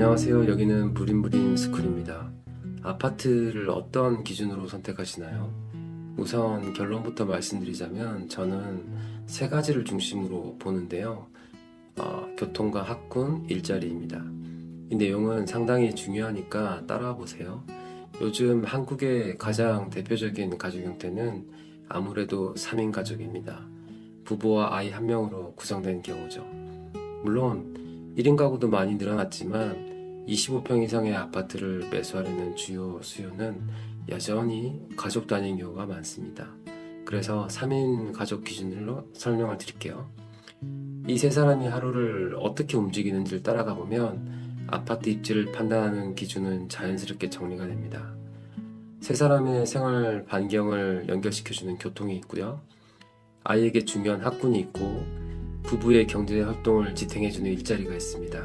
안녕하세요. 여기는 무린무린 스쿨입니다. 아파트를 어떤 기준으로 선택하시나요? 우선 결론부터 말씀드리자면 저는 세 가지를 중심으로 보는데요. 어, 교통과 학군, 일자리입니다. 이 내용은 상당히 중요하니까 따라와 보세요. 요즘 한국의 가장 대표적인 가족 형태는 아무래도 3인 가족입니다. 부부와 아이 한 명으로 구성된 경우죠. 물론 1인 가구도 많이 늘어났지만 25평 이상의 아파트를 매수하려는 주요 수요는 여전히 가족 단위인 경우가 많습니다. 그래서 3인 가족 기준으로 설명을 드릴게요. 이 세 사람이 하루를 어떻게 움직이는지를 따라가 보면 아파트 입지를 판단하는 기준은 자연스럽게 정리가 됩니다. 세 사람의 생활 반경을 연결시켜주는 교통이 있고요. 아이에게 중요한 학군이 있고 부부의 경제 활동을 지탱해주는 일자리가 있습니다.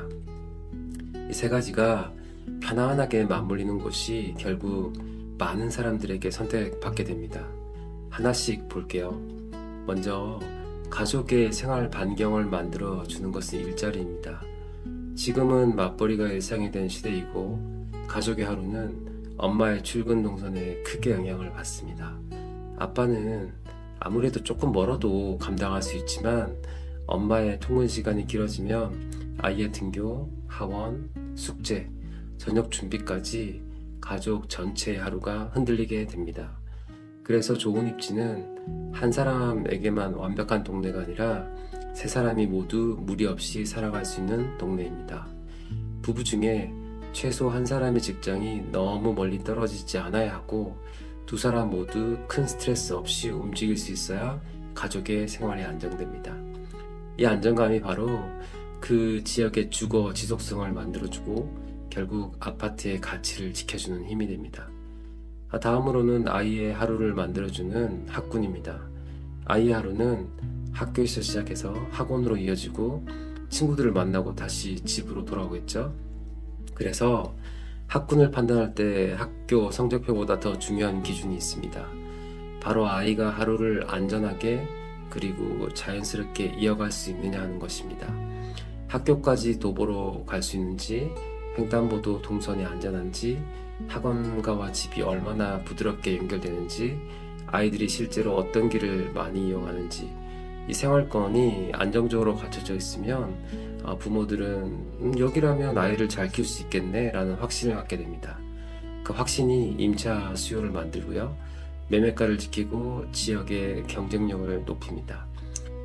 이 세 가지가 편안하게 맞물리는 곳이 결국 많은 사람들에게 선택받게 됩니다. 하나씩 볼게요. 먼저 가족의 생활 반경을 만들어 주는 것은 일자리입니다. 지금은 맞벌이가 일상이 된 시대이고 가족의 하루는 엄마의 출근 동선에 크게 영향을 받습니다. 아빠는 아무래도 조금 멀어도 감당할 수 있지만 엄마의 통근 시간이 길어지면 아이의 등교, 하원, 숙제, 저녁 준비까지 가족 전체의 하루가 흔들리게 됩니다. 그래서 좋은 입지는 한 사람에게만 완벽한 동네가 아니라 세 사람이 모두 무리 없이 살아갈 수 있는 동네입니다. 부부 중에 최소 한 사람의 직장이 너무 멀리 떨어지지 않아야 하고 두 사람 모두 큰 스트레스 없이 움직일 수 있어야 가족의 생활이 안정됩니다. 이 안정감이 바로 그 지역의 주거 지속성을 만들어주고 결국 아파트의 가치를 지켜주는 힘이 됩니다. 아, 다음으로는 아이의 하루를 만들어주는 학군입니다. 아이의 하루는 학교에서 시작해서 학원으로 이어지고 친구들을 만나고 다시 집으로 돌아오겠죠. 그래서 학군을 판단할 때 학교 성적표보다 더 중요한 기준이 있습니다. 바로 아이가 하루를 안전하게 그리고 자연스럽게 이어갈 수 있느냐 하는 것입니다. 학교까지 도보로 갈 수 있는지, 횡단보도 동선이 안전한지, 학원가와 집이 얼마나 부드럽게 연결되는지, 아이들이 실제로 어떤 길을 많이 이용하는지, 이 생활권이 안정적으로 갖춰져 있으면 아, 부모들은 음, 여기라면 아이를 잘 키울 수 있겠네 라는 확신을 갖게 됩니다. 그 확신이 임차 수요를 만들고요. 매매가를 지키고 지역의 경쟁력을 높입니다.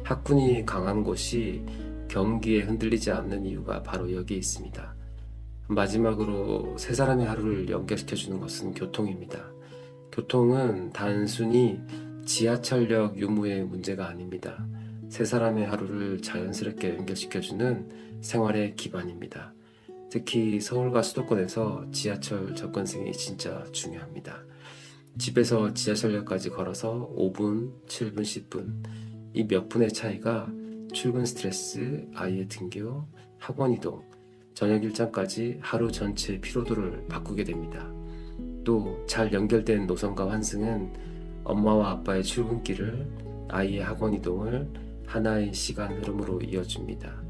학군이 강한 곳이 경기에 흔들리지 않는 이유가 바로 여기에 있습니다. 마지막으로 세 사람의 하루를 연결시켜 주는 것은 교통입니다. 교통은 단순히 지하철역 유무의 문제가 아닙니다. 세 사람의 하루를 자연스럽게 연결시켜 주는 생활의 기반입니다. 특히 서울과 수도권에서 지하철 접근성이 진짜 중요합니다. 집에서 지하철역까지 걸어서 5분, 7분, 10분 이 몇 분의 차이가 출근 스트레스, 아이의 등교, 학원 이동, 저녁 일정까지 하루 전체 피로도를 바꾸게 됩니다. 또 잘 연결된 노선과 환승은 엄마와 아빠의 출근길을 아이의 학원 이동을 하나의 시간 흐름으로 이어줍니다.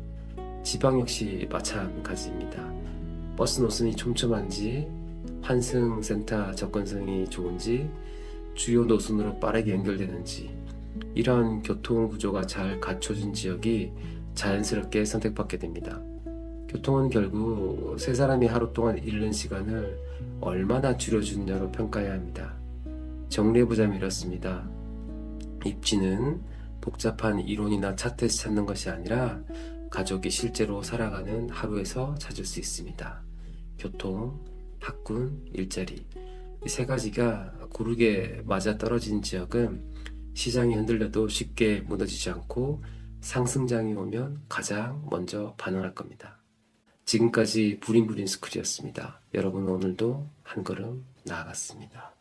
지방 역시 마찬가지입니다. 버스 노선이 촘촘한지, 환승 센터 접근성이 좋은지, 주요 노선으로 빠르게 연결되는지, 이러한 교통 구조가 잘 갖춰진 지역이 자연스럽게 선택받게 됩니다. 교통은 결국 세 사람이 하루 동안 잃는 시간을 얼마나 줄여주느냐로 평가해야 합니다. 정리해보자면 이렇습니다. 입지는 복잡한 이론이나 차트에서 찾는 것이 아니라 가족이 실제로 살아가는 하루에서 찾을 수 있습니다. 교통, 학군, 일자리. 이 세 가지가 고르게 맞아떨어진 지역은 시장이 흔들려도 쉽게 무너지지 않고 상승장이 오면 가장 먼저 반응할 겁니다. 지금까지 부린부린 스쿨이었습니다. 여러분 오늘도 한 걸음 나아갔습니다.